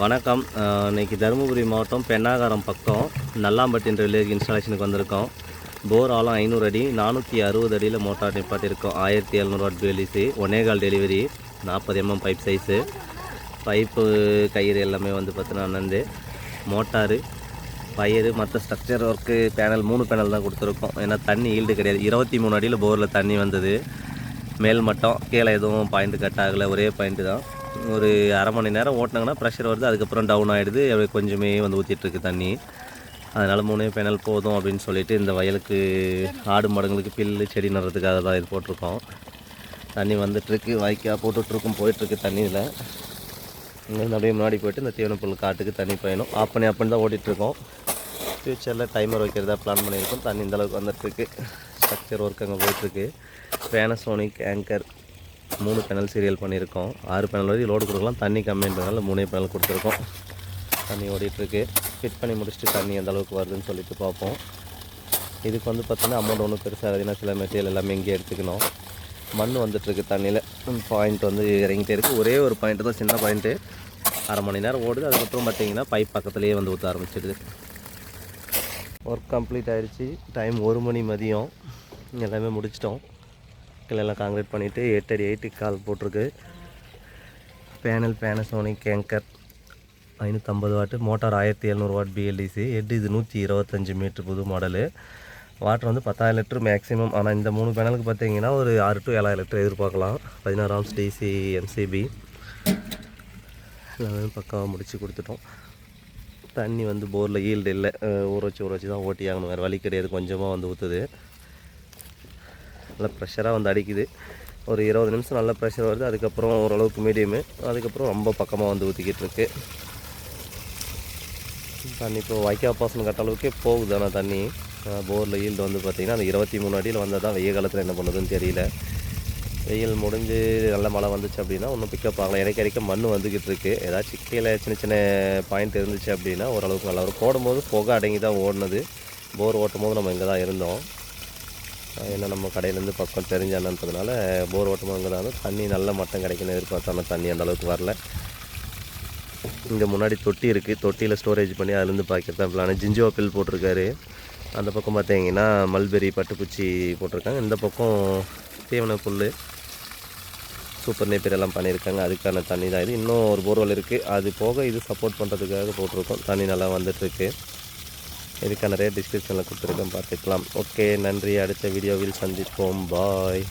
வணக்கம். இன்றைக்கி இன்னைக்கு தருமபுரி மாவட்டம் பெண்ணாகாரம் பக்கம் நல்லாம்பட்டின்ற வில்லேஜ் இன்ஸ்டாலேஷனுக்கு வந்திருக்கோம். போர் ஆழம் ஐநூறு அடி நானூற்றி அறுபது அடியில் மோட்டார் நிப்பாட்டியிருக்கோம். ஆயிரத்தி எழுநூறு வாட் பிஎல்இசி ஒன்னேகால் டெலிவரி நாற்பது எம்எம் பைப் சைஸு பைப்பு கயிறு எல்லாமே வந்து பார்த்தீங்கன்னா நந்து மோட்டாரு பயிர் மற்ற ஸ்ட்ரக்சர் ஒர்க்கு பேனல் மூணு பேனல் தான் கொடுத்துருக்கோம். ஏன்னா தண்ணி ஈல்டு கிடையாது. இருபத்தி மூணு அடியில் போரில் தண்ணி வந்தது. மேல் மட்டம் கீழே எதுவும் பாயிண்ட் கட் ஆகலை. ஒரே பாயிண்ட்டு தான். ஒரு அரை மணி நேரம் ஓட்டினாங்கன்னா ப்ரெஷர் வருது அதுக்கப்புறம் டவுன் ஆகிடுது அப்படியே கொஞ்சமே வந்து ஊற்றிட்டுருக்கு தண்ணி. அதனால் மூணே பேனல் போதும் அப்படின்னு சொல்லிட்டு இந்த வயலுக்கு ஆடு மாடுங்களுக்கு பில்லு செடி நடுறதுக்காக தான் இது போட்டிருக்கோம். தண்ணி வந்துட்டுருக்கு வாய்க்கால் போட்டுட்ருக்கும் போயிட்டுருக்கு தண்ணியில். இங்கேருந்து அப்படியே முன்னாடி போயிட்டு இந்த தீவன புல் காட்டுக்கு தண்ணி பயணம். ஆஃப் பண்ணி ஆஃப் பண்ணி தான் ஓட்டிகிட்ருக்கோம் ஃப்யூச்சரில் டைமர் வைக்கிறதா பிளான் பண்ணியிருக்கோம். தண்ணி இந்தளவுக்கு வந்துட்டுருக்கு. ஸ்ட்ரக்சர் ஒர்க் அங்கே போயிட்டுருக்கு. பேனசோனிக் ஆங்கர் மூணு பேனல் சீரியல் பண்ணியிருக்கோம். ஆறு பேனல் வரைக்கும் லோடு கொடுக்கலாம். தண்ணி கம்மின்றதுனால மூணே பேனல் கொடுத்துருக்கோம். தண்ணி ஓடிட்டுருக்கு. ஃபிட் பண்ணி முடிச்சுட்டு தண்ணி எந்த அளவுக்கு வருதுன்னு சொல்லிட்டு பார்ப்போம். இதுக்கு வந்து பார்த்திங்கன்னா அமௌண்ட் ஒன்றும் பெருசாக ஏன்னா சில மெட்டீரியல் எல்லாமே இங்கே எடுத்துக்கணும். மண் வந்துட்டுருக்கு தண்ணியில். பாயிண்ட் வந்து இறங்கிட்டே இருக்குது ஒரே ஒரு பாயிண்ட் தான் சின்ன பாயிண்ட்டு அரை மணி நேரம் ஓடுது. அதுக்கப்புறம் பார்த்திங்கன்னா பைப் பக்கத்துலேயே வந்து ஊற்ற ஆரம்பிச்சிடுது. ஒர்க் கம்ப்ளீட் ஆகிடுச்சி டைம் ஒரு மணி மதியம். எல்லாமே முடிச்சிட்டோம். கீழெல்லாம் காங்கிரீட் பண்ணிவிட்டு எட்டு அடி எயிட்டு கால் போட்டிருக்கு. பேனல் பேனசோனிக் கேங்கர் ஐநூற்றம்பது வாட்டு மோட்டார் ஆயிரத்தி எழுநூறு வாட் பிஎல்டிசி ஹெட் இது நூற்றி இருபத்தஞ்சி மீட்ரு புது மாடலு வாட்டர் வந்து பத்தாயிரம் லிட்டர் மேக்ஸிமம் ஆனால் இந்த மூணு பேனலுக்கு பார்த்தீங்கன்னா ஒரு ஆறு டு ஏழாயிரம் லிட்டர் எதிர்பார்க்கலாம். பதினாறு ஆம்ஸ் டிசி எம்சிபி எல்லாமே பக்காவாக முடித்து கொடுத்துட்டோம். தண்ணி வந்து போரில் ஈல்டு இல்லை. ஊற வச்சு ஊற வச்சு தான் ஓட்டி ஆகணும் வேறு வழி கிடையாது. கொஞ்சமாக வந்து ஊற்றுது நல்லா ப்ரெஷராக வந்து அடிக்குது. ஒரு இருபது நிமிஷம் நல்ல ப்ரெஷர் வருது அதுக்கப்புறம் ஓரளவுக்கு மீடியமு. அதுக்கப்புறம் ரொம்ப பக்கமாக வந்து ஊற்றிக்கிட்டு இருக்கு தண்ணி இப்போ வாய்க்கால் பாசனம் கட்ட அளவுக்கே போகுது ஆனால் தண்ணி. போரில் ஈல்டு வந்து பார்த்திங்கன்னா அந்த இருபத்தி மூணு அடியில் வந்தால் தான் வெய்ய காலத்தில் என்ன பண்ணுதுன்னு தெரியல. வெயில் முடிஞ்சு நல்ல மழை வந்துச்சு அப்படின்னா ஒன்றும் பிக்கப் ஆகலாம் இடைக்க இடைக்க மண் வந்துக்கிட்டு இருக்கு ஏதாச்சும் கீழே சின்ன சின்ன பாயிண்ட் இருந்துச்சு அப்படின்னா ஓரளவுக்கு நல்லா இருக்கும் போடும்போது புகை அடங்கி தான் ஓடினது. போர் ஓட்டும் போது நம்ம இங்கே தான் இருந்தோம். ஏன்னா நம்ம கடையிலேருந்து பக்கம் தெரிஞ்ச அண்ணன்றதுனால போர் ஓட்டமாக தண்ணி நல்ல மட்டம் கிடைக்கணும். எதிர்பார்த்தோம் ஆனால் தண்ணி அந்த அளவுக்கு வரல. இங்கே முன்னாடி தொட்டி இருக்குது தொட்டியில் ஸ்டோரேஜ் பண்ணி அதுலேருந்து பாய்க்கிறது தான் பிளான் ஜிஞ்சோ பில் போட்டிருக்காரு. அந்த பக்கம் பார்த்தீங்கன்னா மல்பெரி பட்டுப்பூச்சி போட்டிருக்காங்க. இந்த பக்கம் தீவன புல் சூப்பர் நேப்பர் எல்லாம் பண்ணியிருக்காங்க. அதுக்கான தண்ணி தான் இது. இன்னும் ஒரு போர்வெல் இருக்குது அது போக இது சப்போர்ட் பண்ணுறதுக்காக போட்டிருக்கோம். தண்ணி நல்லா வந்துட்டுருக்கு. இதுக்கான ரேட் டிஸ்கிரிப்ஷனில் கொடுத்துருக்கேன். பார்த்துக்கலாம். ஓகே நன்றி. அடுத்த வீடியோவில் சந்திப்போம். பாய்